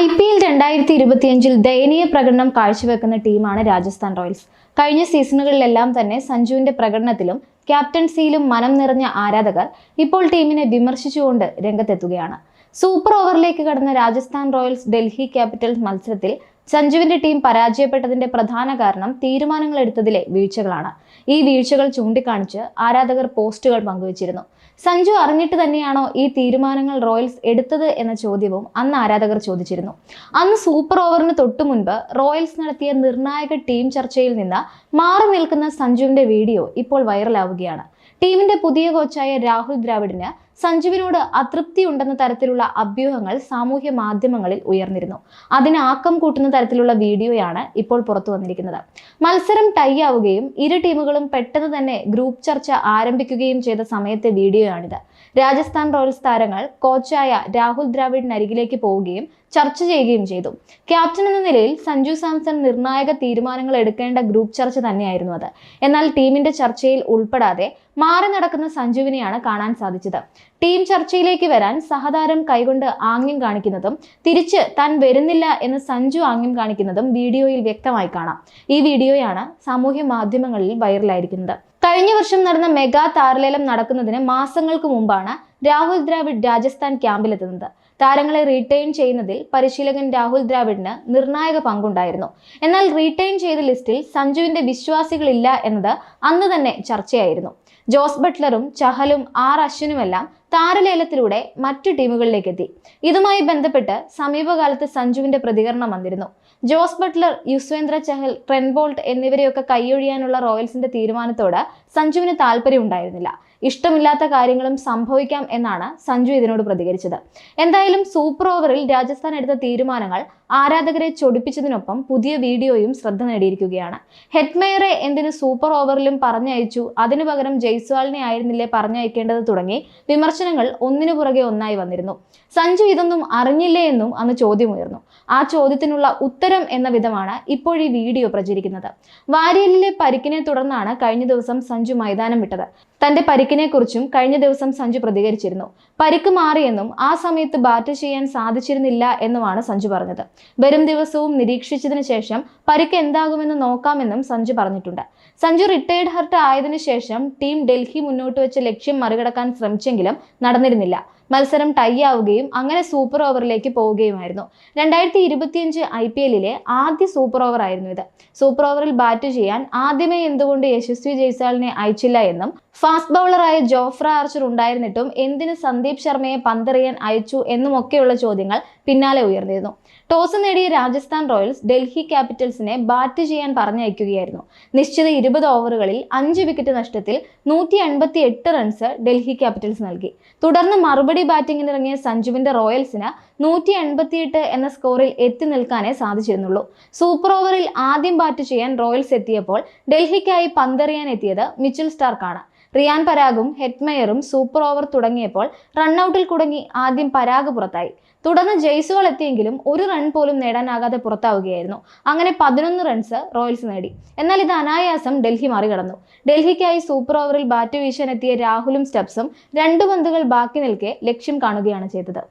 I P L രണ്ടായിരത്തി ഇരുപത്തിയഞ്ചിൽ ദയനീയ പ്രകടനം കാഴ്ചവെക്കുന്ന ടീമാണ് രാജസ്ഥാൻ റോയൽസ്. കഴിഞ്ഞ സീസണുകളിലെല്ലാം തന്നെ സഞ്ജുവിന്റെ പ്രകടനത്തിലും ക്യാപ്റ്റൻസിയിലും മനം നിറഞ്ഞ ആരാധകർ ഇപ്പോൾ ടീമിനെ വിമർശിച്ചുകൊണ്ട് രംഗത്തെത്തുകയാണ്. സൂപ്പർ ഓവറിലേക്ക് കടന്ന രാജസ്ഥാൻ റോയൽസ് ഡൽഹി ക്യാപിറ്റൽസ് മത്സരത്തിൽ സഞ്ജുവിന്റെ ടീം പരാജയപ്പെട്ടതിന്റെ പ്രധാന കാരണം തീരുമാനങ്ങൾ എടുത്തതിലെ വീഴ്ചകളാണ്. ഈ വീഴ്ചകൾ ചൂണ്ടിക്കാണിച്ച് ആരാധകർ പോസ്റ്റുകൾ പങ്കുവച്ചിരുന്നു. സഞ്ജു അറിഞ്ഞിട്ട് തന്നെയാണോ ഈ തീരുമാനങ്ങൾ റോയൽസ് എടുത്തത് എന്ന ചോദ്യവും അന്ന് ആരാധകർ ചോദിച്ചിരുന്നു. അന്ന് സൂപ്പർ ഓവറിന് തൊട്ടു മുൻപ് റോയൽസ് നടത്തിയ നിർണായക ടീം ചർച്ചയിൽ നിന്ന് മാറി നിൽക്കുന്ന സഞ്ജുവിന്റെ വീഡിയോ ഇപ്പോൾ വൈറലാവുകയാണ്. ടീമിന്റെ പുതിയ കോച്ചായ രാഹുൽ ദ്രാവിഡിന് സഞ്ജുവിനോട് അതൃപ്തി ഉണ്ടെന്ന തരത്തിലുള്ള അഭ്യൂഹങ്ങൾ സാമൂഹ്യ മാധ്യമങ്ങളിൽ ഉയർന്നിരുന്നു. അതിന് ആക്കം കൂട്ടുന്ന തരത്തിലുള്ള വീഡിയോയാണ് ഇപ്പോൾ പുറത്തു വന്നിരിക്കുന്നത്. മത്സരം ടൈ ആവുകയും ഇരു ടീമുകളും പെട്ടെന്ന് തന്നെ ഗ്രൂപ്പ് ചർച്ച ആരംഭിക്കുകയും ചെയ്ത സമയത്തെ വീഡിയോയാണിത്. രാജസ്ഥാൻ റോയൽസ് താരങ്ങൾ കോച്ചായ രാഹുൽ ദ്രാവിഡിനരികിലേക്ക് പോവുകയും ചർച്ച ചെയ്യുകയും ചെയ്തു. ക്യാപ്റ്റൻ എന്ന നിലയിൽ സഞ്ജു സാംസൺ നിർണായക തീരുമാനങ്ങൾ എടുക്കേണ്ട ഗ്രൂപ്പ് ചർച്ച തന്നെയായിരുന്നു അത്. എന്നാൽ ടീമിന്റെ ചർച്ചയിൽ ഉൾപ്പെടാതെ മാറി നടക്കുന്ന സഞ്ജുവിനെയാണ് കാണാൻ സാധിച്ചത്. ടീം ചർച്ചയിലേക്ക് വരാൻ സഹതാരം കൈകൊണ്ട് ആംഗ്യം കാണിക്കുന്നതും തിരിച്ച് താൻ വരുന്നില്ല എന്ന് സഞ്ജു ആംഗ്യം കാണിക്കുന്നതും വീഡിയോയിൽ വ്യക്തമായി കാണാം. ഈ വീഡിയോയാണ് സാമൂഹ്യ മാധ്യമങ്ങളിൽ വൈറലായിരിക്കുന്നത്. കഴിഞ്ഞ വർഷം നടന്ന മെഗാ താരലേലം നടക്കുന്നതിന് മാസങ്ങൾക്ക് മുമ്പാണ് രാഹുൽ ദ്രാവിഡ് രാജസ്ഥാൻ ക്യാമ്പിലെത്തുന്നത്. താരങ്ങളെ റീറ്റെയിൻ ചെയ്യുന്നതിൽ പരിശീലകൻ രാഹുൽ ദ്രാവിഡിന് നിർണായക പങ്കുണ്ടായിരുന്നു. എന്നാൽ റീറ്റെയിൻ ചെയ്ത ലിസ്റ്റിൽ സഞ്ജുവിന്റെ വിശ്വാസികളില്ല എന്നത് അന്ന് തന്നെ ചർച്ചയായിരുന്നു. ജോസ് ബട്ട്ലറും ചഹലും ആർ അശ്വിനുമെല്ലാം താരലേലത്തിലൂടെ മറ്റു ടീമുകളിലേക്ക് എത്തി ഇതുമായി ബന്ധപ്പെട്ട് സമീപകാലത്ത് സഞ്ജുവിന്റെ പ്രതികരണം വന്നിരുന്നു. Jos Buttler Yuzvendra Chahal Trent Boult എന്നിവരെയൊക്കെ കൈയൊഴിയാനുള്ള റോയൽസിന്റെ തീരുമാനത്തോട് സഞ്ജുവിന് താല്പര്യം ഉണ്ടായിരുന്നില്ല ഇഷ്ടമില്ലാത്ത കാര്യങ്ങളും സംഭവിക്കാം എന്നാണ് സഞ്ജു ഇതിനോട് പ്രതികരിച്ചത്. എന്തായാലും സൂപ്പർ ഓവറിൽ രാജസ്ഥാൻ എടുത്ത തീരുമാനങ്ങൾ ആരാധകരെ ചൊടിപ്പിച്ചതിനൊപ്പം പുതിയ വീഡിയോയും ശ്രദ്ധ നേടിയിരിക്കുകയാണ്. ഹെഡ്മേയറെ എന്തിന് സൂപ്പർ ഓവറിലും പറഞ്ഞയച്ചു? അതിനു പകരം ജയ്സ്വാളിനെ ആയിരുന്നില്ലേ പറഞ്ഞയക്കേണ്ടത് തുടങ്ങി വിമർശനങ്ങൾ ഒന്നിനു പുറകെ ഒന്നായി വന്നിരുന്നു. സഞ്ജു ഇതൊന്നും അറിഞ്ഞില്ലേ എന്നും അന്ന് ചോദ്യമുയർന്നു. ആ ചോദ്യത്തിനുള്ള ഉത്തരം എന്ന വിധമാണ് ഇപ്പോൾ ഈ വീഡിയോ പ്രചരിക്കുന്നത്. വാരിയലിലെ പരിക്കിനെ തുടർന്നാണ് കഴിഞ്ഞ ദിവസം സഞ്ജു മൈതാനം വിട്ടത്. തന്റെ പരിക്കിനെക്കുറിച്ചും കഴിഞ്ഞ ദിവസം സഞ്ജു പ്രതികരിച്ചിരുന്നു. പരിക്ക് മാറിയെന്നും ആ സമയത്ത് ബാറ്റ് ചെയ്യാൻ സാധിച്ചിരുന്നില്ല എന്നുമാണ് സഞ്ജു പറഞ്ഞത്. വരും ദിവസവും നിരീക്ഷിച്ചതിന് ശേഷം പരിക്ക് എന്താകുമെന്ന് നോക്കാമെന്നും സഞ്ജു പറഞ്ഞിട്ടുണ്ട്. സഞ്ജു റിട്ടയർഡ് ഹർട്ട് ആയതിനു ശേഷം ടീം ഡൽഹി മുന്നോട്ട് വെച്ച ലക്ഷ്യം മറികടക്കാൻ ശ്രമിച്ചെങ്കിലും നടന്നിരുന്നില്ല. മത്സരം ടൈ ആവുകയും അങ്ങനെ സൂപ്പർ ഓവറിലേക്ക് പോവുകയുമായിരുന്നു. രണ്ടായിരത്തി ഇരുപത്തിയഞ്ച് ഐ പി എല്ലിലെ ആദ്യ സൂപ്പർ ഓവർ ആയിരുന്നു ഇത്. സൂപ്പർ ഓവറിൽ ബാറ്റ് ചെയ്യാൻ ആദ്യമേ എന്തുകൊണ്ട് യശസ്വി ജയ്സാളിനെ അയച്ചില്ല എന്നും ഫാസ്റ്റ് ബൗളറായ ജോഫ്ര ആർച്ചർ ഉണ്ടായിരുന്നിട്ടും എന്തിന് സന്ദീപ് ശർമ്മയെ പന്തെറിയാൻ അയച്ചു എന്നുമൊക്കെയുള്ള ചോദ്യങ്ങൾ പിന്നാലെ ഉയർന്നിരുന്നു. ടോസ് നേടിയ രാജസ്ഥാൻ റോയൽസ് ഡൽഹി ക്യാപിറ്റൽസിനെ ബാറ്റ് ചെയ്യാൻ പറഞ്ഞയക്കുകയായിരുന്നു. നിശ്ചിത ഇരുപത് ഓവറുകളിൽ അഞ്ച് വിക്കറ്റ് നഷ്ടത്തിൽ നൂറ്റി റൺസ് ഡൽഹി ക്യാപിറ്റൽസ് നൽകി. തുടർന്ന് മറുപടി ബാറ്റിംഗിനിറങ്ങിയ സഞ്ജുവിന്റെ റോയൽസിന് നൂറ്റി എൺപത്തിയെട്ട് എന്ന സ്കോറിൽ എത്തി നിൽക്കാനേ സാധിച്ചിരുന്നുള്ളൂ. സൂപ്പർ ഓവറിൽ ആദ്യം ബാറ്റ് ചെയ്യാൻ റോയൽസ് എത്തിയപ്പോൾ ഡൽഹിക്കായി പന്തെറിയാൻ എത്തിയത് മിച്ചൽ സ്റ്റാർക്കാണ്. റിയാൻ പരാഗും ഹെറ്റ്മെയറും സൂപ്പർ ഓവർ തുടങ്ങിയപ്പോൾ റണ്ണൌട്ടിൽ കുടുങ്ങി ആദ്യം പരാഗ് പുറത്തായി. തുടർന്ന് ജയ്സുകൾ എത്തിയെങ്കിലും ഒരു റൺ പോലും നേടാനാകാതെ പുറത്താവുകയായിരുന്നു. അങ്ങനെ പതിനൊന്ന് റൺസ് റോയൽസ് നേടി. എന്നാൽ ഇത് അനായാസം ഡൽഹി മറികടന്നു. ഡൽഹിക്കായി സൂപ്പർ ഓവറിൽ ബാറ്റ് വീശാനെത്തിയ രാഹുലും സ്റ്റെപ്സും രണ്ട് പന്തുകൾ ബാക്കി നിൽക്കെ ലക്ഷ്യം കാണുകയാണ് ചെയ്തത്.